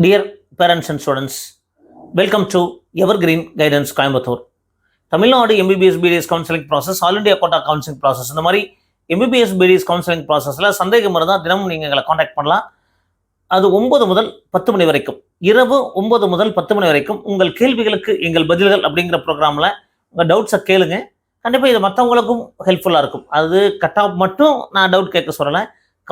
Dear parents and students welcome to evergreen guidance Coimbatore Tamil Nadu MBBS BDS counselling process all India quota counselling process இந்த மாதிரி MBBS BDS counselling ப்ராசஸில் சந்தேகம் இருந்தால் தினமும் நீங்கள் எங்களை காண்டாக்ட் பண்ணலாம். அது ஒன்பது முதல் பத்து மணி வரைக்கும். இரவு ஒன்பது முதல் பத்து மணி வரைக்கும் உங்கள் கேள்விகளுக்கு எங்கள் பதில்கள் அப்படிங்கிற ப்ரோக்ராமில் உங்கள் டவுட்ஸை கேளுங்க. கண்டிப்பாக இது மற்றவங்களுக்கும் ஹெல்ப்ஃபுல்லாக இருக்கும். அது கட் ஆஃப் மட்டும் நான் டவுட் கேட்க சொல்லலை.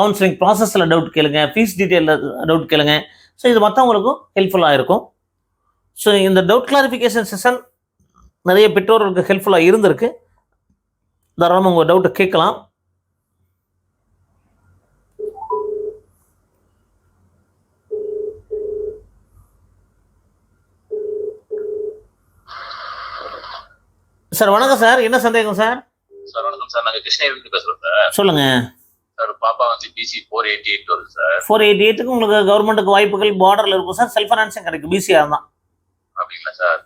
கவுன்சிலிங் ப்ராசஸில் டவுட் கேளுங்க. ஃபீஸ் டீட்டெயிலில் டவுட் கேளுங்க. ஸோ இது மற்றவங்களுக்கும் ஹெல்ப்ஃபுல்லாக இருக்கும். ஸோ இந்த டவுட் கிளாரிஃபிகேஷன் செஷன் நிறைய பெற்றோர்களுக்கு ஹெல்ப்ஃபுல்லாக இருந்திருக்கு. தாராளமாக உங்கள் டவுட்டை கேட்கலாம். சார் வணக்கம் சார் என்ன சந்தேகம் சார் சார் வணக்கம் சார் நாங்க கிருஷ்ணகிரிலிருந்து பேசுறோம் சார் சொல்லுங்க. சார் பாப்பா வந்து பிசி ஃபோர் எயிட்டி எயிட் வருது சார். ஃபோர் எயிட்டி எயிட்டுக்கு உங்களுக்கு கவர்மெண்ட்டுக்கு வாய்ப்புகள் பார்டரில் இருக்கும் சார். செல்ஃப் ஃபைனான்ஸும் கிடைக்கும். பிசிஆர் தான் அப்படிங்களா சார்?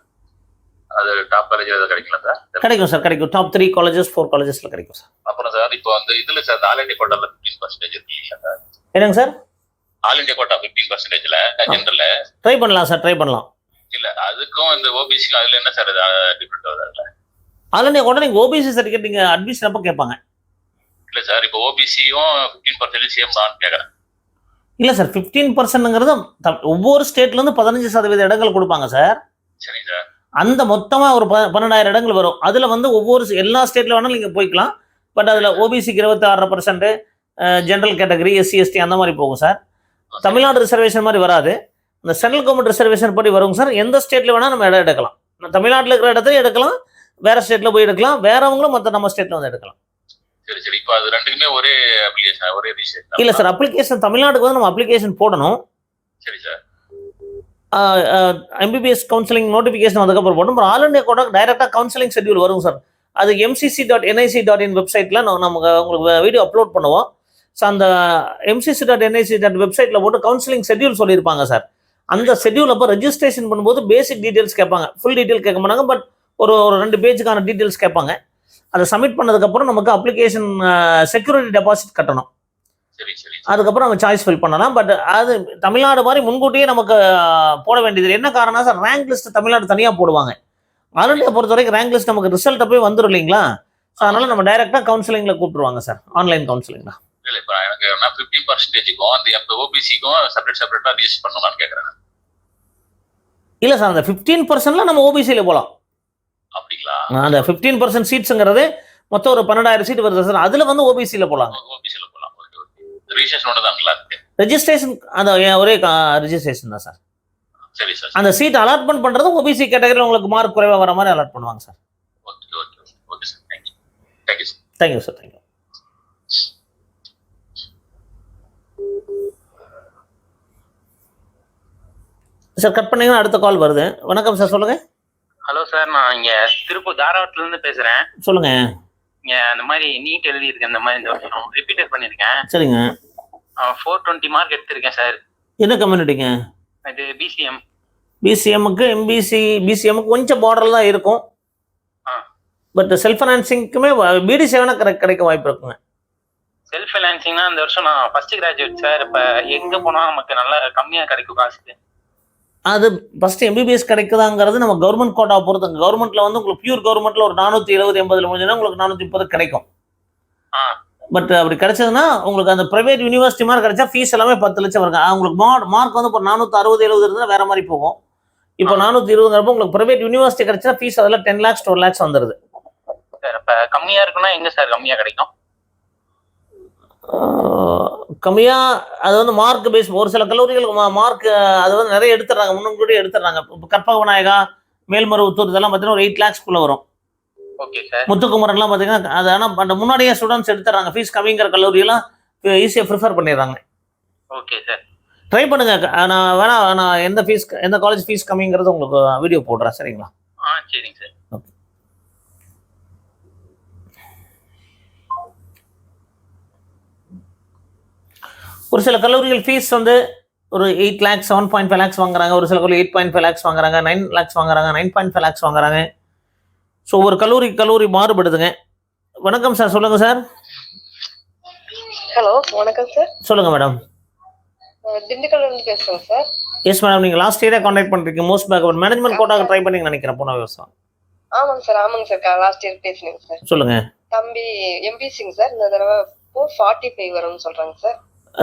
அது டாப் காலேஜ் ஏதாவது கிடைக்கல சார்? கிடைக்கும் சார் கிடைக்கும். டாப் த்ரீ காலேஜஸ் ஃபோர் காலேஜஸில் கிடைக்கும் சார். அப்புறம் சார் இப்போ வந்து இதுல சார் ஆல் இண்டியா கோட்டால ஃபிஃப்டீன் பர்சன்டேஜ் இருக்கீங்களா சார்? என்னங்க sir? All India quota fifteen பர்சன்டேஜ்ல ஜென்ரல்ல ட்ரை பண்ணலாம் சார் ட்ரை பண்ணலாம். இல்ல அதுக்கும் இந்த ஓபிசிக்கும் அதுல என்ன சார் டிஃபரெண்ட் வருது அதுல? அதில் கூட நீங்கள் ஓபிசி சர்டிஃபிகேட் நீங்கள் அட்மிஷன் அப்போ கேட்பாங்க. இல்ல சார் இப்போ ஓபிசியும் ஃபிஃப்டீன் பர்சன்டேஜ் சேம் தான் கேட்கறேன் இல்லை சார் ஃபிஃப்டீன் பர்சன்ட்ங்கிறது ஒவ்வொரு ஸ்டேட்லேருந்து பதினஞ்சு சதவீத இடங்கள் கொடுப்பாங்க சார். சரிங்க சார். அந்த மொத்தமாக ஒரு ப பன்னெண்டாயிரம் இடங்கள் வரும். அதில் வந்து ஒவ்வொரு எல்லா ஸ்டேட்டில் வேணாலும் நீங்கள் போய்க்கலாம். பட் அதில் ஓபிசிக்கு இருபத்தி ஆறரை percent general category SC ST அந்த மாதிரி போகும் சார். தமிழ்நாடு ரிசர்வேஷன் மாதிரி வராது. இந்த சென்ட்ரல் கவர்மெண்ட் ரிசர்வேஷன் படி வருங்க சார். எந்த ஸ்டேட்டில் வேணால் நம்ம இடம் எடுக்கலாம். தமிழ்நாட்டில் இருக்கிற இடத்துல எடுக்கலாம். வேற ஸ்டேட்டில் போய் எடுக்கலாம். வேறவங்களும் மற்ற நம்ம ஸ்டேட்டில் வந்து எடுக்கலாம். சரி சரி. இப்போ அது ரெண்டுக்குமே ஒரே அப்ளிகேஷன் ஒரே ரிஜிஸ்ட்ரேஷன் இல்லை சார் அப்ளிகேஷன் தமிழ்நாட்டுக்கு வந்து நம்ம அப்ளிகேஷன் போடணும். சரி சார். எம்பிபிஎஸ் கவுன்சிலிங் நோட்டிஃபிகேஷன் அதுக்கப்புறம் போடும் அப்புறம் ஆல் இண்டியா கூட டைரெக்டாக கவுன்சிலிங் ஷெட்யூல் வரும் சார். அது MCC dot NIC dot in வெப்சைட்டில் நமக்கு உங்களுக்கு வீடியோ அப்லோட் பண்ணுவோம். ஸோ அந்த எம்சிசி டாட் என்ஐசி டாட் வெப்சைட்டில் போட்டு கவுன்சிலிங் ஷெட்யூல் சொல்லியிருப்பாங்க சார். அந்த ஷெட்யூல் அப்போ ரெஜிஸ்ட்ரேஷன் பண்ணும்போது பேசிக் டீட்டெயில்ஸ் கேட்பாங்க. ஃபுல் டீட்டெயில் கேட்க மாட்டாங்க பட் ஒரு ஒரு ரெண்டு பேஜுக்கான டீட்டெயில்ஸ் கேட்பாங்க. அதை சப்மிட் பண்ணதுக்கப்புறம் நமக்கு அப்ளிகேஷன் செக்யூரிட்டி டெபாசிட் கட்டணும். சரி சரி அதுக்கப்புறம் நம்ம சாய்ஸ் ஃபில் பண்ணலாம். பட் அது தமிழ்நாடு மாதிரி முன்கூட்டியே நமக்கு போட வேண்டியது என்ன காரணம் சார் ரேங்க் லிஸ்ட் தமிழ்நாடு தனியாக போடுவாங்க. ஆல் இண்டியா பொறுத்த வரைக்கும் ரேங்க் லிஸ்ட் நமக்கு ரிசல்ட் போய் வந்துடும் இல்லைங்களா? ஸோ அதனால நம்ம டைரெக்டாக கவுன்சிலிங்கில் கூப்பிட்டுருவாங்க சார் ஆன்லைன் கவுன்சிலிங் தான் இல்ல இப்போ எனக்கு நான் ஃபிஃப்டீன் பர்சன்டேஜுக்கும் அந்த எப்போ ஓபிசிக்கும் செப்பரேட் செப்பரேட்டா ரிஜிஸ்டர் பண்ணலாம்னு கேட்கறேன் இல்லை சார் அந்த ஃபிஃப்டீன் பர்சன்ட்ல நம்ம ஓபிசியில் போகலாம் அப்படிங்களா? அந்த ஃபிஃப்டீன் பர்சன்ட் சீட்ஸுங்கிறது மொத்தம் ஒரு பன்னெண்டாயிரம் சீட் வருது சார். அதில் வந்து ஓபிசியில் போகலாங்க ஓபிசியில் போகலாம் ஓகே ஓகே. ரிஜிஸ்ட்ரேஷன் ஒன்று தான் ரெஜிஸ்ட்ரேஷன் அந்த ஒரே ரெஜிஸ்ட்ரேஷன் தான் சார். சரி சார் அந்த சீட் அலாட்மெண்ட் பண்ணுறது ஓபிசி கேட்டகரியில் உங்களுக்கு மார்க் குறைவாக வர மாதிரி அலாட் பண்ணுவாங்க sir. Okay okay okay. Sir thank you thank you sir thank you sir thank you sir cut பண்ணீங்கன்னா அடுத்த கால் வருது. வணக்கம் சார் சொல்லுங்க. ஹலோ சார் நான் இங்க திருப்பூர் தாராவரத்துல இருந்து பேசுறேன். சொல்லுங்க. இங்க அந்த மாதிரி நீட் எழுதியிருக்கேன் இந்த மாதிரி இந்த வருஷம் ரிப்பீட்டர் பண்ணியிருக்கேன். சரிங்க. ஃபோர் டுவெண்ட்டி மார்க் எடுத்திருக்கேன் சார் என்ன கம்யூனிட்டிங்க இது பிசிஎம் பிசிஎம்முக்கு எம்பிசி பிசிஎம்முக்கு கொஞ்சம் பார்டர் தான் இருக்கும். பட் செல்ஃப் ஃபைனான்சிங்க்குமே பிடி செவனாக கிடை கிடைக்க வாய்ப்பு இருக்குங்க. செல்ஃப் ஃபைனான்சிங்னா இந்த வருஷம் நான் ஃபர்ஸ்ட் கிராஜுவேட் சார் இப்போ எங்க போனா நமக்கு நல்லா கம்மியா கிடைக்கும் காசு அது ஃபர்ஸ்ட் எம்பிபிஎஸ் கிடைக்குதாங்கிறது நம்ம கவர்மெண்ட் கோட்டா பொறுத்துங்க கவர்மெண்ட்ல வந்து உங்களுக்கு பியூர் கவர்மெண்ட்ல ஒரு நானூற்றி எழுபது எண்பதுல முடிஞ்சதுன்னா உங்களுக்கு நானூற்றி முப்பது கிடைக்கும். ஆ. பட் அப்படி கிடைச்சதுன்னா உங்களுக்கு அந்த பிரைவேட் யூனிவர்சிட்டி மாதிரி கிடைச்சா ஃபீஸ் எல்லாமே பத்து லட்சம் வருங்க. உங்களுக்கு மார்க் மார்க் வந்து இப்போ நானூற்றி அறுபது எழுபது இருந்தால் வேற மாதிரி போகும். இப்போ நானூற்றி இருபது உங்களுக்கு பிரைவேட் யூனிவர்சிட்டி கிடைச்சா ஃபீஸ் அதெல்லாம் டென் லேக்ஸ் டுவெல் லேக்ஸ் வந்துருது. சார் இப்போ கம்மியா இருக்குன்னா எங்க சார் கம்மியா கிடைக்கும்? கம்மியாக அது வந்து மார்க் பேஸ் ஒரு சில கல்லூரிகளுக்கு மார்க் அது வந்து நிறைய எடுத்துடுறாங்க. முன்னாடி எடுத்துடுறாங்க. இப்போ கற்பக விநாயகா மேல்மருவத்தூர் இதெல்லாம் பார்த்தீங்கன்னா ஒரு எயிட் லேக்ஸ்க்குள்ளே வரும். ஓகே சார் முத்துக்குமரன்லாம் பார்த்தீங்கன்னா அது ஆனால் அந்த முன்னாடியே ஸ்டூடெண்ட்ஸ் எடுத்துறாங்க ஃபீஸ் கம்மிங்கிற கல்லூரியெல்லாம் ஈஸியாக ப்ரிஃபர் பண்ணிடுறாங்க. ஓகே சார் ட்ரை பண்ணுங்க. நான் வேணா நான் எந்த ஃபீஸ் எந்த காலேஜ் ஃபீஸ் கம்மிங்கிறது உங்களுக்கு வீடியோ போடுறேன். சரிங்களா? ஆ சரிங்க சார் ஒரு சில கல்லூரிகள் ஃபீஸ் வந்து ஒரு eight lakhs seven point five lakhs வாங்குறாங்க. ஒரு சில கல்லூரி எயிட் பாயிண்ட் ஃபைவ் லேக்ஸ் வாங்குறாங்க நைன் லேக்ஸ் வாங்குறாங்க நைன் பாயிண்ட் ஃபைவ் லேக்ஸ் வாங்குறாங்க. ஸோ ஒரு கல்லூரி கல்லூரி மாறுபடுதுங்க. வணக்கம் சார் சொல்லுங்கள் சார் ஹலோ வணக்கம் சார் சொல்லுங்கள் மேடம் அஹ் திண்டுக்கல்ல இருந்து பேசுறேங்க சார் எஸ் மேடம் நீங்கள் லாஸ்ட் இயரே காண்டாக்ட் பண்ணிருக்கீங்க. மோஸ்ட் பேக் மேனேஜ்மெண்ட் கோட்டாக ட்ரை பண்ணி நினைக்கிறேன் போன விவசாயம் ஆமாங்க சார் ஆமாங்க சார் லாஸ்ட் இயர் பேசுனேங்க சார் சொல்லுங்க. தம்பி எம்பிசிங்க சார் இந்த தடவை ஃபோர் ஃபார்ட்டி ஃபைவ் வரும்னு சொல்றாங்க சார்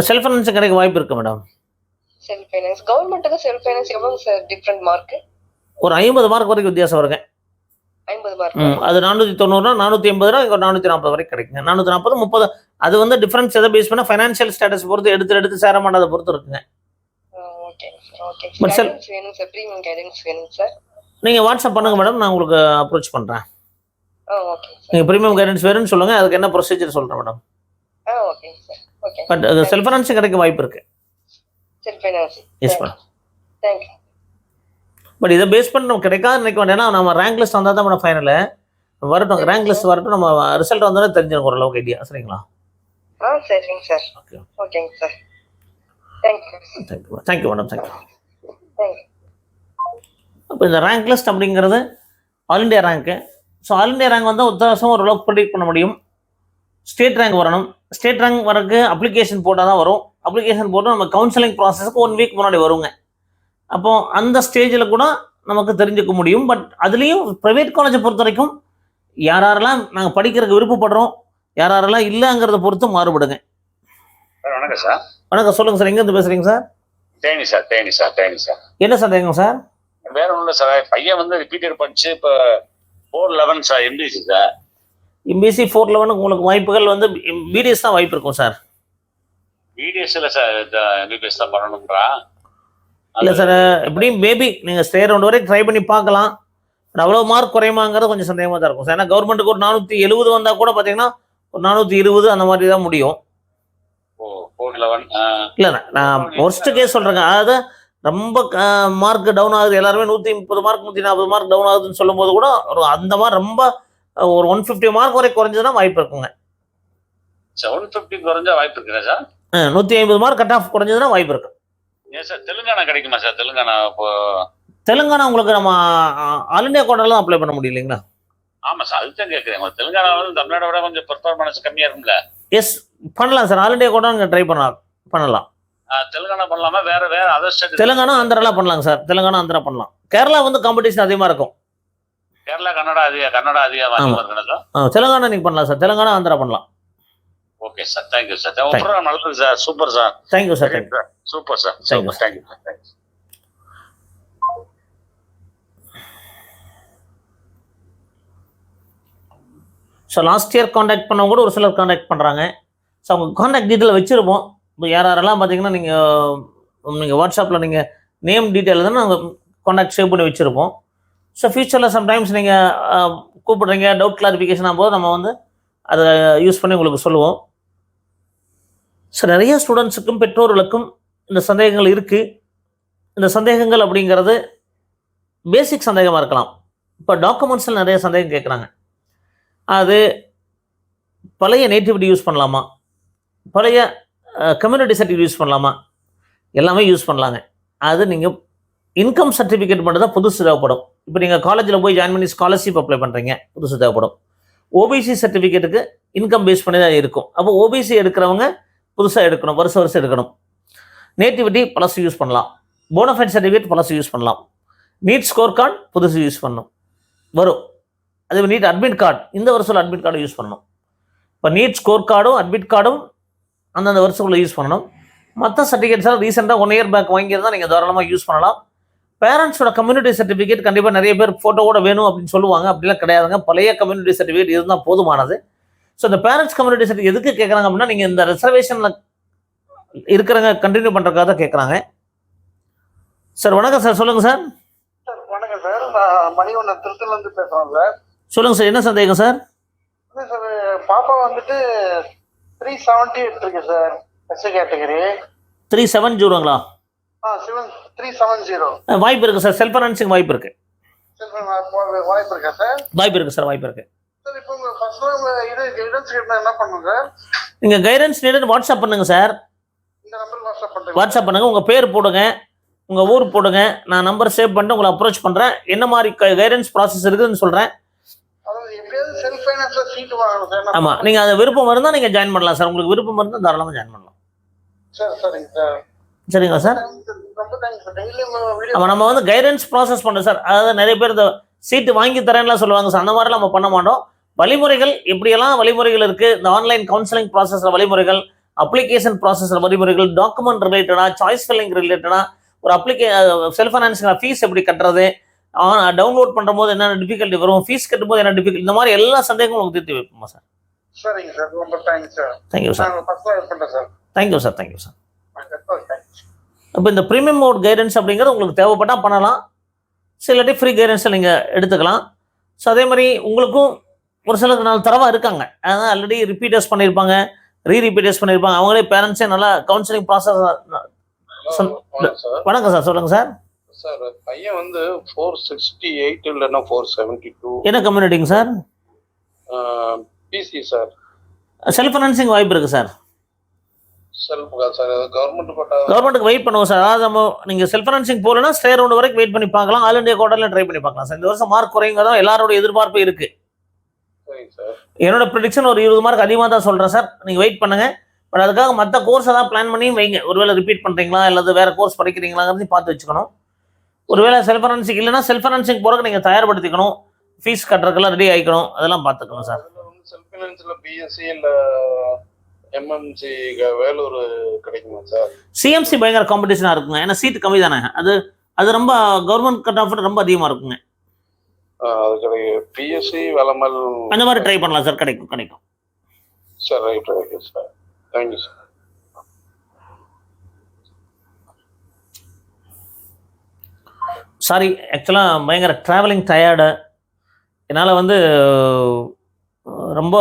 செல்ஃப் ஃபைனான்ஸ் கிடைக்க வாய்ப்பு இருக்கு மேடம்? செல்ஃப் ஃபைனான்ஸ் கவர்மெண்ட்டுக்கு செல்ஃப் ஃபைனான்ஸ் எவ்வளோங்க சார் டிஃப்ரெண்ட் மார்க் ஒரு ஐம்பது மார்க் வரைக்கும் வித்தியாசம் வருங்க. ஐம்பது மார்க் அது நானூற்றி தொண்ணூறுனா நானூற்றி எண்பது ரூபா இங்கே நானூற்றி நாற்பது வரைக்கும் கிடைக்குங்க. நானூற்றி நாற்பது முப்பது அது வந்து டிஃபரன்ஸ் எதை பேஸ் பண்ணால் ஃபைனான்ஷியல் ஸ்டேட்டஸ் பொறுத்து எடுத்து எடுத்து சேர மாட்டதை பொறுத்து இருக்குங்க. ஓகேங்க சார் நீங்கள் வாட்ஸ்அப் பண்ணுங்க மேடம் நான் உங்களுக்கு அப்ரோச் பண்ணுறேன் நீங்கள் ப்ரீமியம் கைடன்ஸ் வேணும்னு சொல்லுங்கள் அதுக்கு என்ன ப்ரொசீஜர் சொல்கிறேன் மேடம். ஓகேங்க sir. Okay. But self finance கிடைக்க வாய்ப்பு இருக்கு. Self finance yes madam thank you but இதை பேஸ் பண்ணி நம்ம கிடைக்காது நினைக்க வேண்டாம். நம்ம ரேங்க் லிஸ்ட் வந்தால் தான் மேடம் ஃபைனல் வரட்டும். ரேங்க் லிஸ்ட் வரட்டும். நம்ம ரிசல்ட் வந்தாலும் தெரிஞ்சிடும் ஓரளவுக்கு ஐடியா சரிங்களா? ஆ சரிங்க சார். ஓகே ஓகேங்க sir. Thank you thank you thank you madam thank you thank you அப்போ இந்த ரேங்க் லிஸ்ட் அப்படிங்கிறது ஆல் இண்டியா ரேங்க்கு ஸோ ஆல் இண்டியா ரேங்க் வந்து உத்தரவாசம் ஓரளவுக்கு ப்ரிடிக்ட் பண்ண முடியும். ஸ்டேட் ரேங்க் வரணும். ஸ்டேட் ரேங்க் வரக்கு அப்ளிகேஷன் போட்டால் தான் வரும். அப்ளிகேஷன் போட்டு நம்ம கவுன்சிலிங் ப்ராசஸ்க்கு ஒன் வீக் முன்னாடி வருங்க. அப்போ அந்த ஸ்டேஜில் கூட நமக்கு தெரிஞ்சுக்க முடியும். பட் அதுலேயும் ப்ரைவேட் காலேஜை பொறுத்த வரைக்கும் யார் யாரெல்லாம் நாங்கள் படிக்கிறதுக்கு விருப்பப்படுறோம் யார் யாரெல்லாம் இல்லைங்கிறத பொறுத்து மாறுபடுங்க. சார் வணக்கம் சார். வணக்கம் சொல்லுங்கள் சார். எங்கேருந்து பேசுகிறீங்க sir? Theni sir Theni sir Theni sir. என்ன சந்தேகம் சார்? வேற ஒன்றும் இல்லை சார். பையன் வந்து ரிப்பீட்டர் படிச்சு இப்போ four eleven sir MBC sir. MBC four லெவனுக்கு உங்களுக்கு வாய்ப்புகள் வந்து பிடிஎஸ் தான் வாய்ப்பு இருக்கும் சார் பிடிஎஸ்ல சார் எம்பிபிஎஸ் தான் பண்ணணுங்கிறான் இல்லை சார் எப்படியும் பேபி நீங்கள் ஸ்டே ரவுண்ட் வரைக்கும் ட்ரை பண்ணி பார்க்கலாம். அவ்வளோ மார்க் குறையுமாங்கிறது கொஞ்சம் சந்தேகமாக தான் இருக்கும் சார் ஏன்னா கவர்மெண்ட்டுக்கு ஒரு நானூற்றி எழுபது வந்தால் கூட பார்த்தீங்கன்னா ஒரு நானூற்றி இருபது அந்த மாதிரி தான் முடியும். ஓ ஃபோர் லெவன் இல்லை நான் ஒர்ஸ்ட் கேஸ் சொல்கிறேங்க அதாவது ரொம்ப மார்க் டவுன் ஆகுது. எல்லாருமே நூற்றி முப்பது மார்க் நூற்றி நாற்பது மார்க் டவுன் ஆகுதுன்னு சொல்லும்போது கூட ஒரு அந்த மாதிரி ரொம்ப ஒரு ஒன் ஃபிஃப்டி மார்க் வரை குறைஞ்சதுன்னா வாய்ப்பு இருக்குங்க. செவன் ஃபிஃப்டி குறைஞ்சா வாய்ப்பு இருக்குதா சார்? நூற்றி ஐம்பது மார்க் கட் ஆஃப் குறைஞ்சதுன்னா வாய்ப்பு இருக்கு. ஏன் சார் தெலுங்கானா கிடைக்குமா சார்? தெலுங்கானா இப்போ தெலுங்கானா உங்களுக்கு நம்ம ஆல் இண்டியா கோட்டாலாம் அப்ளை பண்ண முடியலைங்களா ஆமா சார் அதுதான் கேட்குறேன் தெலுங்கானா வந்து தமிழ்நாடை விட கொஞ்சம் பெர்ஃபார்மன்ஸ் கம்மியா இருக்கும்ல? எஸ் பண்ணலாம் சார். ஆல் இண்டியா கோட்டா நீங்கள் ட்ரை பண்ணலாம். பண்ணலாம் தெலுங்கானா பண்ணலாமா? வேற வேற அதர் ஸ்டேட் தெலுங்கானா ஆந்திராலாம் பண்ணலாங்க சார். தெலுங்கானா ஆந்திரா பண்ணலாம். கேரளா வந்து காம்படிஷன் அதிகமாக இருக்கும். கேரளா கன்னடா அதிக கன்னடா சார் ஆ, தெலுங்கானா நீங்கள் பண்ணலாம் சார். தெலுங்கானா ஆந்திரா பண்ணலாம். Okay sir thank you sir program நல்லது sir super sir thank you sir thank you super sir super thank you sir thank you so last year contact பண்ணவங்க கூட ஒரு சிலர் காண்டாக்ட் பண்ணுறாங்க ஸோ அவங்க காண்டாக்ட் டீட்டெயில் வச்சுருப்போம். இப்போ யார் யாரெல்லாம் பார்த்தீங்கன்னா நீங்கள் நீங்கள் வாட்ஸ்அப்பில் நீங்கள் நேம் டீட்டெயில் தான் நாங்கள் காண்டாக்ட் சேவ் பண்ணி வச்சுருப்போம். ஸோ ஃபியூச்சரில் சம்டைம்ஸ் நீங்கள் கூப்பிடுறீங்க டவுட் கிளாரிஃபிகேஷன் ஆகும்போது நம்ம வந்து அதை யூஸ் பண்ணி உங்களுக்கு சொல்லுவோம். ஸோ நிறைய ஸ்டூடெண்ட்ஸுக்கும் பெற்றோர்களுக்கும் இந்த சந்தேகங்கள் இருக்குது இந்த சந்தேகங்கள் அப்படிங்கிறது பேசிக் சந்தேகமாக இருக்கலாம். இப்போ டாக்குமெண்ட்ஸில் நிறைய சந்தேகம் கேட்குறாங்க அது பழைய நேட்டிவிட்டி யூஸ் பண்ணலாமா? பழைய கம்யூனிட்டி சர்டிஃபிகேட் யூஸ் பண்ணலாமா? எல்லாமே யூஸ் பண்ணலாங்க. அது நீங்கள் இன்கம் சர்டிஃபிகேட் மட்டும் தான் புதுசு தேவைப்படும். இப்போ நீங்கள் காலேஜில் போய் ஜாயின் பண்ணி ஸ்காலர்ஷிப் அப்ளை பண்ணுறீங்க புதுசு தேவைப்படும். ஓபிசி சர்டிஃபிகேட்டுக்கு இன்கம் பேஸ் பண்ணி தான் இருக்கும். அப்போ ஓபிசி எடுக்கிறவங்க புதுசாக எடுக்கணும் வருஷம் வருஷம் எடுக்கணும். நேட்டிவிட்டி பழசு யூஸ் பண்ணலாம். போனஃபைட் சர்டிஃபிகேட் பழசு யூஸ் பண்ணலாம். நீட் ஸ்கோர் கார்டு புதுசு யூஸ் பண்ணணும். வரும். அதே நீட் அட்மிட் கார்டு இந்த வருஷம் அட்மிட் கார்டு யூஸ் பண்ணணும். இப்போ நீட் ஸ்கோர் கார்டும் அட்மிட் கார்டும் அந்தந்த வருஷத்துக்குள்ளே யூஸ் பண்ணணும். மற்ற சர்டிஃபிகேட்ஸ் ரீசெண்டாக ஒன் இயர் பேக் வாங்கியிருந்தால் நீங்கள் தாராளமாக யூஸ் பண்ணலாம். பேரண்ட்ஸோட கம்யூனிட்டி சர்டிஃபிகேட் கண்டிப்பாக நிறைய பேர் ஃபோட்டோவோட வேணும் அப்படின்னு சொல்லுவாங்க. அப்படிலாம் கிடையாதுங்க. பழைய கம்யூனிட்டி சர்டிஃபிகேட் இருந்தால் போதுமானது. ஸோ இந்த பேரண்ட்ஸ் கம்யூனிட்டி சர்டிஃபிகேட் எதுக்கு கேட்குறாங்க அப்படின்னா நீங்கள் இந்த ரிசர்வேஷனில் இருக்கிறவங்க கண்டினியூ பண்ணுறதுக்காக தான் கேட்குறாங்க சார் வணக்கம் சார் சொல்லுங்கள் சார் சார் வணக்கம் சார் நான் மணிவண்ணன் திருத்தூர்ல இருந்து பேசுறேன் சார் சொல்லுங்கள் சார் என்ன சந்தேகம் சார் சார் பாப்பா வந்துட்டு த்ரீ செவன்ட்டி எடுத்திருக்கு sir SC category three seven ஜீரோங்களா ஆ சிவன் த்ரீ செவன் ஜீரோ வாய்ப்பு இருக்குது சார். செல்ஃப் ஃபைனான்சிங் வாய்ப்பு போ- வாய்ப்பு இருக்கா சார்? வாய்ப்பு இருக்குது சார் வாய்ப்பு இருக்குது சார் இப்போ உங்கள் ஃபர்ஸ்ட் இது கைடன்ஸ் கேட்டால் என்ன பண்ணுங்க? சார் நீங்கள் கைடன்ஸ் நீடு வாட்ஸ்அப் பண்ணுங்கள் சார். இந்த நம்பர் வாட்ஸ்அப் பண்ணுறேன் வாட்ஸ்அப் பண்ணுங்கள் உங்கள் பேர் போடுங்க உங்கள் ஊர் போடுங்க நான் நம்பர் சேவ் பண்ணிட்டு உங்களை அப்ரோச் பண்ணுறேன் என்ன மாதிரி கைடன்ஸ் ப்ராசஸ் இருக்குதுன்னு சொல்கிறேன் ஆமாம் நீங்கள் அது விருப்பம் இருந்தால் நீங்கள் ஜாயின் பண்ணலாம் சார். உங்களுக்கு விருப்பம் இருந்தால் தாராளமாக ஜாயின் பண்ணலாம். சரி சரிங்க சார். சரிங்களா சார்? வீடியோ நம்ம வந்து கைடன்ஸ் ப்ராசஸ் பண்ணுறோம் சார். அதாவது நிறைய பேர் இந்த சீட்டு வாங்கி தரேன்லாம் சொல்லுவாங்க சார். அந்த மாதிரிலாம் நம்ம பண்ண மாட்டோம். வழிமுறைகள் எப்படியெல்லாம் வழிமுறைகள் இருக்குது இந்த ஆன்லைன் கவுன்சிலிங் ப்ராசஸில் வழிமுறைகள் அப்ளிகேஷன் ப்ராசஸில் வழிமுறைகள் டாக்குமெண்ட் ரிலேட்டடாக சாய்ஸ் ஃபில்லிங் ரிலேட்டடாக ஒரு அப்ளிகே செல்ஃப் ஃபைனான்சிங் ஃபீஸ் எப்படி கட்டுறது? டவுன்லோட் பண்ணுற போது என்னென்ன டிஃபிகல்ட்டி வரும்? ஃபீஸ் கட்டும்போது என்ன டிஃபிகல்ட் இந்த மாதிரி எல்லா சந்தேகமும் உங்களுக்கு தீர்த்து வைப்போமா சார்? சரிங்க சார். ரொம்ப thanks sir. Thank you sir. Thank you sir thank you sir இப்போ இந்த ப்ரீமியம் மோட் கைடன்ஸ் அப்படிங்கிறது உங்களுக்கு தேவைப்பட்டால் பண்ணலாம். சிலட்டி ஃப்ரீ கைடன்ஸை நீங்கள் எடுத்துக்கலாம். ஸோ அதே மாதிரி உங்களுக்கும் ஒரு சில நாள் தரவாக இருக்காங்க. அதான் ஆல்ரெடி ரிப்பீட்டர்ஸ் பண்ணியிருப்பாங்க ரீ ரிப்பீட்டர்ஸ் பண்ணியிருப்பாங்க அவங்களே பேரண்ட்ஸே நல்லா கவுன்சிலிங் ப்ராசஸ் வணக்கம் சார். சொல்லுங்கள் சார் சார். பையன் வந்து ஃபோர் சிக்ஸ்டி எயிட் இல்லைன்னா ஃபோர் செவன்டி டூ என்ன கம்யூனிட்டிங்க sir? BC sir. Self financing வாய்ப்பு இருக்குது சார் செல்ஃப் சார் கவர்மெண்ட் பட்டா கவர்மெண்ட்டுக்கு வெயிட் பண்ணுவோம் சார். அதாவது நம்ம நீங்கள் செல்ஃப் ஃபைனான்சிங் போகலன்னா ஸ்டே ரவுண்ட் வரைக்கும் வெயிட் பண்ணி பார்க்கலாம். ஆல் இண்டியா கோட்டரில் ட்ரை பண்ணி பார்க்கலாம் சார். இந்த வருஷம் மார்க் குறைங்கிறதும் எல்லாரோட எதிர்பார்ப்பு சார். என்னோட ப்ரிடிக்ஷன் ஒரு இருபது மார்க் அதிகமாக தான் சொல்கிறேன் சார். நீங்கள் வெயிட் பண்ணுங்க. பட் அதுக்காக மற்ற கோர்ஸ் தான் பிளான் பண்ணி வைங்க. ஒருவேளை ரிப்பீட் பண்ணுறீங்களா அல்லது வேறு கோர்ஸ் படிக்கிறீங்களாங்கிறதையும் பார்த்து வச்சுக்கணும். ஒருவேளை செல்ஃப் ஃபைனான்சிங் இல்லைன்னா செல்ஃப் ஃபைனான்சிங் போகிறக்கு நீங்கள் தயார்படுத்திக்கணும். ஃபீஸ் கட்டுறதுக்கெல்லாம் ரெடி ஆகிக்கணும் அதெல்லாம் பார்த்துக்கணும் சார். செல்ஃப் ஃபைனான்ஸில் பிஎஸ்சி இல்லை எம்எம்சி வேலூர் கிடைக்குமா சார்? சிஎம்சி பயங்கர காம்படிஷனாக இருக்குங்க. ஏன்னா சீட்டு கம்மி தானே. அது அது ரொம்ப கவர்மெண்ட் கட் ஆஃப் ரொம்ப அதிகமாக இருக்குங்க. அது கிடைக்கும் பிஎஸ்சி வேலமல் அந்த மாதிரி ட்ரை பண்ணலாம் சார். கிடைக்கும் கிடைக்கும். Sir right right sir thank you sir sorry ஆக்சுவலாக பயங்கர ட்ராவலிங் டயர்டு என்னால் வந்து ரொம்ப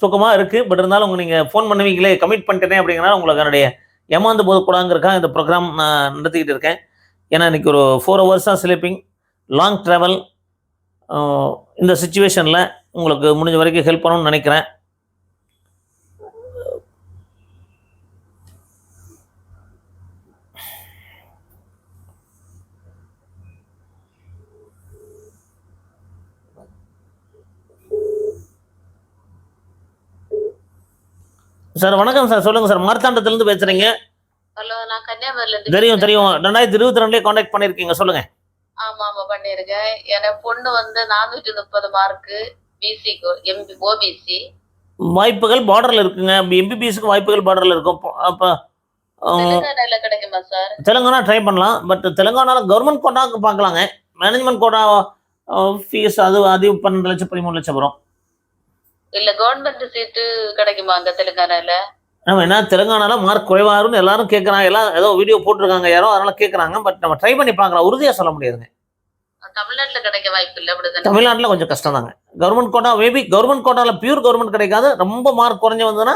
தூக்கமாக இருக்குது பட் இருந்தாலும் உங்கள் நீங்கள் ஃபோன் பண்ணுவீங்களே கமிட் பண்ணிட்டேனே அப்படிங்கிறனால உங்களுக்கு என்னுடைய ஏமாந்து போகக்கூடாங்கிறக்காக இந்த ப்ரோக்ராம் நான் நடத்திக்கிட்டு இருக்கேன். ஏன்னா இன்னைக்கு ஒரு ஃபோர் ஹவர்ஸாக ஸ்லீப்பிங் லாங் ட்ராவல் இந்த சுச்சுவேஷனில் உங்களுக்கு முடிஞ்ச வரைக்கும் ஹெல்ப் பண்ணணும்னு நினைக்கிறேன். சார் வணக்கம் சார். சொல்லுங்கள் சார். மார்த்தாண்டத்துலேருந்து பேசுகிறீங்க ஹலோ நான் கன்னியாகுமரியில இருந்து தெரியும். தெரியும். ரெண்டாயிரத்தி இருபத்தி ரெண்டுலேயே காண்டாக்ட் பண்ணியிருக்கீங்க சொல்லுங்கள் ஆமா ஆமா பண்ணிருக்கேன். என் பொண்ணு வந்து நானூற்றி முப்பது மார்க்கு பிசி எம்பி ஓபிசி வாய்ப்புகள் பார்டரில் இருக்குங்க. எம்பிபிஎஸ்க்கு வாய்ப்புகள் பார்டரில் இருக்கும். அப்போ தெலுங்கானால கிடைக்குமா சார் தெலுங்கானா ட்ரை பண்ணலாம். பட் தெலுங்கானாவில் கவர்மெண்ட் கோட்டாவுக்கு பார்க்கலாங்க. மேனேஜ்மெண்ட் கோட்டா ஃபீஸ் அது அது பன்னெண்டு லட்சம் பதிமூணு லட்சம் வரும். இல்ல கவர்மெண்ட் சீட்டு கிடைக்குமா அங்க தெலுங்கானால? நம்ம என்ன தெலுங்கானால மார்க் குறைவாருன்னு எல்லாரும் கேட்குறாங்க எல்லாம் ஏதோ வீடியோ போட்டிருக்காங்க யாரோ அதனால கேட்குறாங்க பட் நம்ம ட்ரை பண்ணி பார்க்கலாம். உறுதியாக சொல்ல முடியாதுங்க. தமிழ்நாட்டுல கிடைக்க வாய்ப்பு இல்ல தமிழ்நாட்டில் கொஞ்சம் கஷ்டம் தாங்க கவர்மெண்ட் கோட்டா மேபி கவர்மெண்ட் கோட்டாவில் பியூர் கவர்மெண்ட் கிடைக்காது. ரொம்ப மார்க் குறைஞ்சு வந்ததுன்னா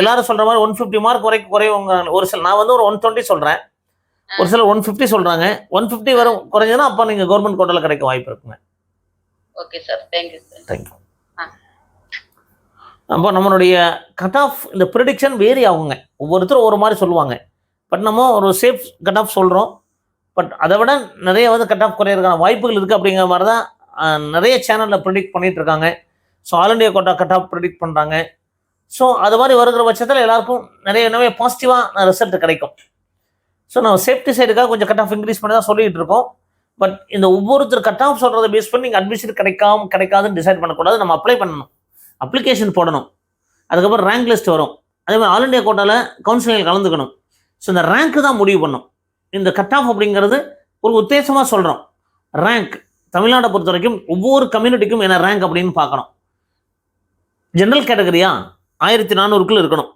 எல்லாரும் சொல்ற மாதிரி ஒன் ஃபிஃப்டி மார்க் வரைக்கும் குறைவங்க. ஒரு சில நான் வந்து ஒரு ஒன் டுவெண்ட்டி சொல்கிறேன் ஒரு சிலர் ஒன் ஃபிஃப்டி சொல்கிறாங்க ஒன் ஃபிஃப்டி வரும் குறைஞ்சதுன்னா அப்போ நீங்கள் கவர்மெண்ட் கோட்டாவில் கிடைக்க வாய்ப்பு இருக்குங்க. Okay sir thank you sir thank you. அப்போ நம்மளுடைய கட் ஆஃப் இந்த ப்ரிடிக்ஷன் வேரி ஆகுங்க. ஒவ்வொருத்தரும் ஒரு மாதிரி சொல்லுவாங்க. பட் நம்ம ஒரு சேஃப் கட் ஆஃப் சொல்கிறோம் பட் அதை விட நிறைய வந்து கட் ஆஃப் குறையிறதுக்கான வாய்ப்புகள் இருக்குது அப்படிங்கிற மாதிரி தான் நிறைய சேனலில் ப்ரிடிக்ட் பண்ணிகிட்டு இருக்காங்க. So all India quota cut off predict பண்ணுறாங்க ஸோ அது மாதிரி வருகிற பட்சத்தில் எல்லாருக்கும் நிறைய என்னவே பாசிட்டிவாக ரிசல்ட் கிடைக்கும். ஸோ நம்ம சேஃப்டி சைடுக்காக கொஞ்சம் கட் ஆஃப் இன்க்ரீஸ் பண்ணி தான் சொல்லிகிட்டு இருக்கோம். பட் இந்த ஒவ்வொருத்தர் கட் ஆஃப் சொல்கிறத பேஸ் பண்ணி நீங்கள் அட்மிஷன் கிடைக்காம கிடைக்காதுன்னு டிசைட் பண்ணக்கூடாது. நம்ம அப்ளை பண்ணணும். அப்ளிகேஷன் போடணும். அதுக்கப்புறம் ரேங்க் லிஸ்ட் வரும். அதே மாதிரி ஆல் இண்டியா கோட்டாவில் கவுன்சிலிங்கில் கலந்துக்கணும். ஸோ இந்த ரேங்க்கு தான் முடிவு பண்ணும். இந்த கட் ஆஃப் அப்படிங்கிறது ஒரு உத்தேசமாக சொல்கிறோம் ரேங்க் தமிழ்நாட்டை பொறுத்த வரைக்கும் ஒவ்வொரு கம்யூனிட்டிக்கும் என்ன ரேங்க் அப்படின்னு பார்க்கணும். ஜென்ரல் கேட்டகரியா ஆயிரத்தி நானூறுக்குள்ள இருக்கணும்.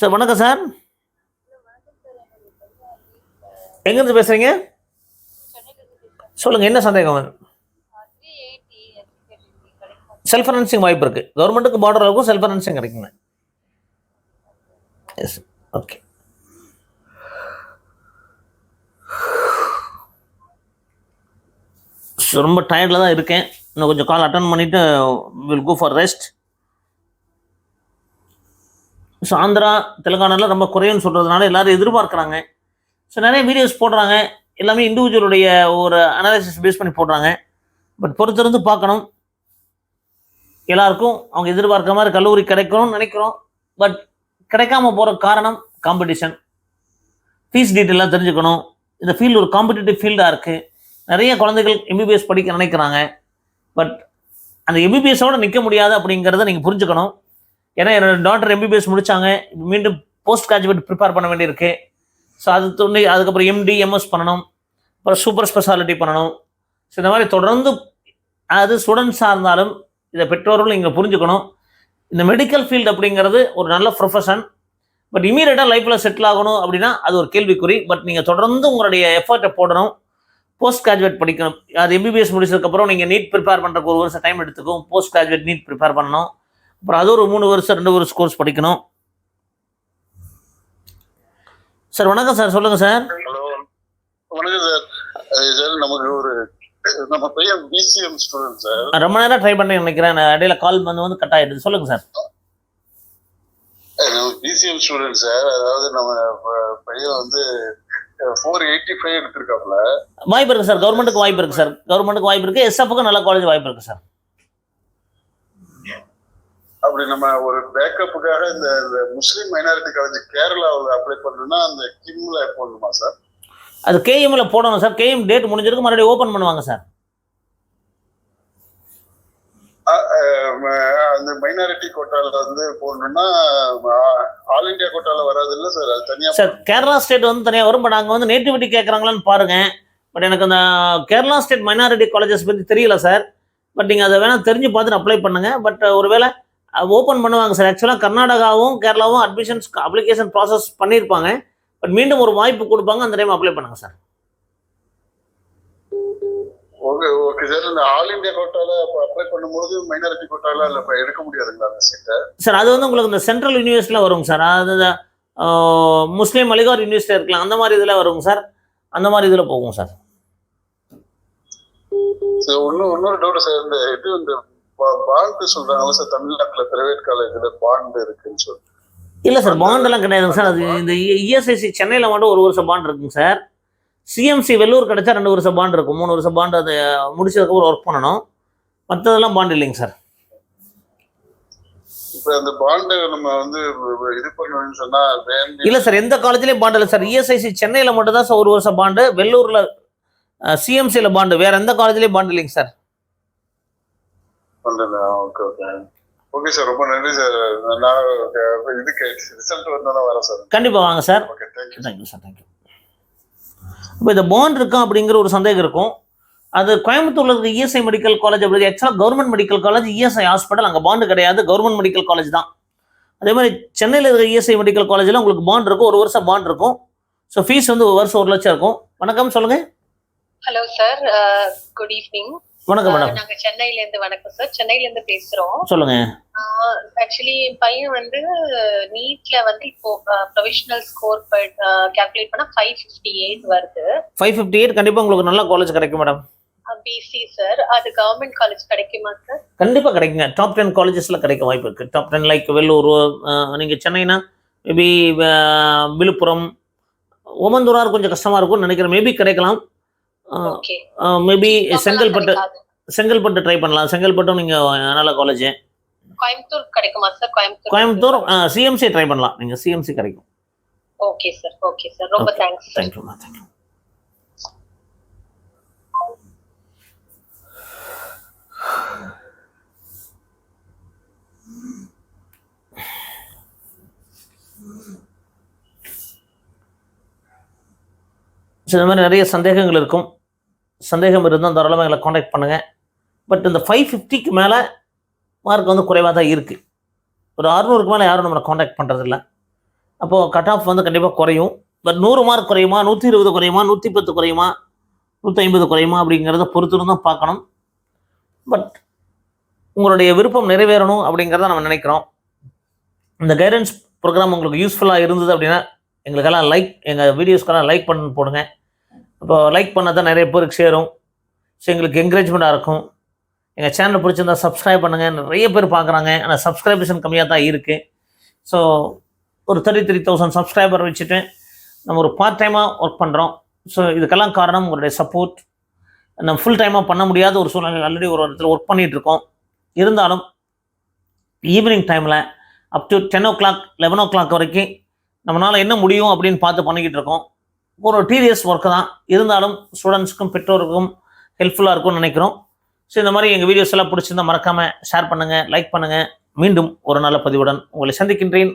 சார் வணக்கம் சார் எங்கேருந்து பேசுகிறீங்க சொல்லுங்கள் என்ன சந்தேகம்? செல்ஃப் ஃபைனான்சிங் வாய்ப்பு இருக்குது கவர்மெண்ட்டுக்கு பார்டர் இருக்கும் செல்ஃப் ஃபைனான்சிங் கிடைக்குங்க எஸ் ஓகே ரொம்ப டயர்டில் தான் இருக்கேன். இன்னும் கொஞ்சம் கால் அட்டன் பண்ணிவிட்டு will go for rest so Andhra தெலுங்கானாவில் ரொம்ப குறையும்னு சொல்கிறதுனால எல்லாரும் எதிர்பார்க்குறாங்க. ஸோ நிறைய வீடியோஸ் போடுறாங்க. எல்லாமே இண்டிவிஜுவலுடைய ஒரு அனாலிசிஸ் பேஸ் பண்ணி போடுறாங்க. பட் பொறுத்திருந்து பார்க்கணும். எல்லாருக்கும் அவங்க எதிர்பார்க்குற மாதிரி கல்லூரி கிடைக்கணும்னு நினைக்கிறோம். பட் கிடைக்காம போகிற காரணம் காம்படிஷன் ஃபீஸ் டீட்டெயிலாக தெரிஞ்சுக்கணும். இந்த ஃபீல்டு ஒரு காம்படிட்டிவ் ஃபீல்டாக இருக்குது நிறைய குழந்தைகள் எம்பிபிஎஸ் படிக்க நினைக்கிறாங்க. பட் அந்த எம்பிபிஎஸோடு நிற்க முடியாது அப்படிங்கிறத நீங்கள் புரிஞ்சுக்கணும். ஏன்னா என்னோட டாக்டர் எம்பிபிஎஸ் முடித்தாங்க மீண்டும் போஸ்ட் கிராஜுவேட் ப்ரிப்பேர் பண்ண வேண்டியிருக்கு. ஸோ அது துணி அதுக்கப்புறம் எம்டி எம்எஸ் பண்ணணும். அப்புறம் சூப்பர் ஸ்பெஷாலிட்டி பண்ணணும். ஸோ இந்த மாதிரி தொடர்ந்து அது ஸ்டூடெண்ட்ஸாக இருந்தாலும் இதை பெற்றோர்களும் இங்கே புரிஞ்சுக்கணும். இந்த மெடிக்கல் ஃபீல்டு அப்படிங்கிறது ஒரு நல்ல ப்ரொஃபஷன் பட் இமீடியட்டாக லைஃப்பில் செட்டில் ஆகணும் அப்படின்னா அது ஒரு கேள்விக்குறி. பட் நீங்கள் தொடர்ந்து உங்களுடைய எஃபர்ட்டை போடணும். போஸ்ட் கிராஜுவேட் படிக்கணும். அது எம்பிபிஎஸ் முடிச்சதுக்கப்புறம் நீங்கள் நீட் ப்ரிப்பேர் பண்ணுறக்கு ஒரு வருஷம் டைம் எடுத்துக்கும். போஸ்ட் கிராஜுவேட் நீட் ப்ரிப்பேர் பண்ணணும். அப்புறம் அது ஒரு மூணு வருஷம் ரெண்டு வருஷம் கோர்ஸ் படிக்கணும். சார் வணக்கம் சார் சொல்லுங்கள் சார் ஹலோ வணக்கம் சார் சார் நமக்கு ஒரு நம்ம பையன் பிசிஎம் ஸ்டூடெண்ட் சார் ரொம்ப நேரம் ட்ரை பண்ணி நினைக்கிறேன். நான் இடையில கால் வந்து வந்து கட் ஆகிடுது சொல்லுங்கள் சார் பிசிஎம் ஸ்டூடெண்ட் சார் அதாவது நம்ம பையன் வந்து ஃபோர் எயிட்டி ஃபைவ் எடுத்திருக்காப்ல வாய்ப்பு இருக்குது சார் கவர்மெண்ட்டுக்கு வாய்ப்பு இருக்குது சார் கவர்மெண்ட்டுக்கு வாய்ப்பு இருக்குது எஸ்எஃப்க்கு நல்ல காலேஜ் வாய்ப்பு இருக்குது சார் அப்படி நம்ம ஒரு பேக்கப்புக்காக இந்த இந்த முஸ்லீம் மைனாரிட்டி காலேஜ் கேரளாவில் அப்ளை பண்ணணும்னா அந்த கிம்ல போடணுமா சார் அது கேஎம்ல போடணும் சார். கேஎம் டேட் முடிஞ்சிருக்கு மறுபடியும் ஓப்பன் பண்ணுவாங்க சார். அந்த மைனாரிட்டி கோட்டால வந்து போடணும்னா ஆல் இந்தியா கோட்டால வராது இல்ல சார்? அது தனியா சார் கேரளா ஸ்டேட் வந்து தனியாக வரும் பட் அங்கே வந்து நேட்டிவிட்டி கேட்குறாங்களான்னு பாருங்க. பட் எனக்கு அந்த கேரளா ஸ்டேட் மைனாரிட்டி காலேஜஸ் பற்றி தெரியல சார். பட் நீங்கள் அதை வேணால் தெரிஞ்சு பார்த்துட்டு அப்ளை பண்ணுங்க. பட் ஒருவேளை ஓப்பன் பண்ணுவாங்க சார். ஆக்சுவலாக கர்நாடகாவும் கேரளாவும் அட்மிஷன்ஸ் அப்ளிகேஷன் ப்ராசஸ் பண்ணியிருப்பாங்க. பட் மீண்டும் ஒரு வாய்ப்பு கொடுப்பாங்க அந்த டைம் அப்ளை பண்ணுங்க சார் ஓகே ஓகே சார் இந்த ஆல் இந்தியா கோட்டால அப்ளை பண்ணும்போது மைனாரிட்டி கோட்டால இல்ல எடுக்க முடியாதுங்களா சீட்டை சார் அது வந்து உங்களுக்கு இந்த சென்ட்ரல் யூனிவர்சிட்டியில் வருங்க சார் அது முஸ்லீம் அலிகார் யூனிவர்சிட்டி இருக்கலாம் அந்த மாதிரி இதில் வருங்க சார் அந்த மாதிரி இதில் போகும் சார் இன்னும் இன்னொரு டவுட் சார் இந்த இது இந்த பாண்டு சொல்றாங்க சார் தமிழ்நாட்டுல பிரைவேட் காலேஜ்ல பாண்டு இருக்குன்னு சொல்லி இல்லை சார் பாண்டெல்லாம் கிடையாதுங்க சார். அது இந்த இஎஸ்ஐசி சென்னையில் மட்டும் ஒரு வருஷம் பாண்ட் இருக்குங்க சார். சிஎம்சி வெள்ளூர் கிடைச்சா ரெண்டு வருஷம் பாண்ட் இருக்கும். மூணு வருஷம் பாண்ட் அது முடிச்சதுக்கப்புறம் ஒர்க் பண்ணணும். மற்றதெல்லாம் பாண்ட் இல்லைங்க சார். இப்ப அந்த பாண்டு நம்ம வந்து இது பண்ணணும்னு சொன்னா வேண்டி இல்லை சார் எந்த காலேஜ்லேயும் பாண்ட் இல்லை சார். இஎஸ்ஐசி சென்னையில் மட்டும் தான் சார் ஒரு வருஷம் பாண்டு வெள்ளூரில் சிஎம்சியில் பாண்டு வேறு எந்த காலேஜ்லேயும் பாண்ட் இல்லைங்க சார். பண்ணல ஓகே சார் ரொம்ப நன்றி சார். நான் இதுக்கு ரிசல்ட் வந்தா வரேன் சார். கண்டிப்பாக வாங்க sir. Okay thank you thank you sir thank you இப்போ இந்த பாண்ட் இருக்கா அப்படிங்கிற ஒரு சந்தேகம் இருக்கும். அது கோயம்புத்தூர்ல இருக்க இஎஸ்ஐ மெடிக்கல் காலேஜ் அப்படி ஆக்சுவலாக government medical college ESI hospital அங்கே பாண்டு கிடையாது. கவர்மெண்ட் மெடிக்கல் காலேஜ் தான். அதே மாதிரி சென்னையில் இருக்க இஎஸ்ஐ மெடிக்கல் காலேஜில் உங்களுக்கு பாண்ட் இருக்கும். ஒரு வருஷம் பாண்ட் இருக்கும். ஸோ ஃபீஸ் வந்து ஒரு வருஷம் ஒரு லட்சம் இருக்கும். வணக்கம் சொல்லுங்க. ஹலோ சார் குட் ஈவினிங் வணக்கம் மேடம் நாங்க சென்னையில இருந்து வணக்கம் சார் சென்னையில இருந்து பேசுறோம். சொல்லுங்க. ஆக்சுவலி என் பையன் வந்து நீட்ல வந்து இப்போ ப்ரொவிஷனல் ஸ்கோர் கால்குலேட் பண்ணா ஃபைவ் ஃபிஃப்டி எயிட் வருது. ஃபைவ் ஃபிஃப்டி எயிட் கண்டிப்பாக உங்களுக்கு நல்ல காலேஜ் கிடைக்கும் மேடம் பிசி சார் அது கவர்மெண்ட் காலேஜ் கிடைக்குமா சார் கண்டிப்பாக கிடைக்குங்க. டாப் டென் காலேஜஸில் கிடைக்க வாய்ப்பு இருக்குது டாப் டென் லைக் வெள்ளூர் நீங்கள் சென்னைனா மேபி விழுப்புரம் ஓமந்தூரார் கொஞ்சம் கஷ்டமாக இருக்கும்னு நினைக்கிறேன். மேபி கிடைக்கலாம். மேபி செங்கல்பட்டு செங்கல்பட்டு ட்ரை பண்ணலாம். செங்கல்பட்டும் நீங்கள் நல்ல காலேஜ் கோயம்புத்தூர் கிடைக்குமா sir Coimbatore Coimbatore CMC try பண்ணலாம். நீங்கள் சிஎம்சி கிடைக்கும். ஓகே சார் ஓகே சார் ரொம்ப thanks thank you thank you so இந்த மாதிரி நிறைய சந்தேகங்கள் இருக்கும். சந்தேகம் இருந்தால் தாராளமாக எங்களை காண்டாக்ட் பண்ணுங்கள் பட் இந்த ஃபைவ் ஃபிஃப்டிக்கு மேலே மார்க் வந்து குறைவாக தான் இருக்குது ஒரு அறுநூறுக்கு மேலே யாரும் நம்மளை காண்டாக்ட் பண்ணுறதில்ல அப்போது கட் ஆஃப் வந்து கண்டிப்பாக குறையும். பட் நூறு மார்க் குறையுமா? நூற்றி இருபது குறையுமா? நூற்றி பத்து குறையுமா? நூற்றி ஐம்பது குறையுமா? அப்படிங்கிறத பொறுத்து தான் பார்க்கணும். பட் உங்களுடைய விருப்பம் நிறைவேறணும் அப்படிங்கிறத நம்ம நினைக்கிறோம். இந்த கைடன்ஸ் ப்ரோக்ராம் உங்களுக்கு யூஸ்ஃபுல்லாக இருந்தது அப்படின்னா எங்களுக்கெல்லாம் லைக் எங்கள் வீடியோஸ்க்கெல்லாம் லைக் பண்ண போடுங்க. இப்போ லைக் பண்ணால் தான் நிறைய பேருக்கு சேரும். ஸோ எங்களுக்கு என்கரேஜ்மெண்ட்டாக இருக்கும். எங்கள் சேனல் பிடிச்சிருந்தா சப்ஸ்கிரைப் பண்ணுங்கள் நிறைய பேர் பார்க்குறாங்க. ஆனால் சப்ஸ்கிரைபேஷன் கம்மியாக தான் இருக்குது ஸோ ஒரு தேர்ட்டி த்ரீ தௌசண்ட் சப்ஸ்கிரைபர் வச்சுட்டு நம்ம ஒரு பார்ட் டைமாக ஒர்க் பண்ணுறோம் ஸோ இதுக்கெல்லாம் காரணம் உங்களுடைய சப்போர்ட் நம்ம ஃபுல் டைமாக பண்ண முடியாத ஒரு சூழ்நிலை. ஆல்ரெடி ஒரு இடத்துல ஒர்க் பண்ணிகிட்டு இருக்கோம். இருந்தாலும் ஈவினிங் டைமில் up to ten o'clock eleven o'clock வரைக்கும் நம்மளால் என்ன முடியும் அப்படின்னு பார்த்து பண்ணிக்கிட்டு இருக்கோம். ஒரு டீரியஸ் ஒர்க்கு தான். இருந்தாலும் ஸ்டூடெண்ட்ஸ்க்கும் பெற்றோருக்கும் ஹெல்ப்ஃபுல்லாக இருக்கும்னு நினைக்கிறோம். ஸோ இந்த மாதிரி எங்கள் வீடியோஸ் எல்லாம் பிடிச்சிருந்தா மறக்காமல் ஷேர் பண்ணுங்கள் லைக் பண்ணுங்கள் மீண்டும் ஒரு நல்ல பதிவுடன் உங்களை சந்திக்கின்றேன்.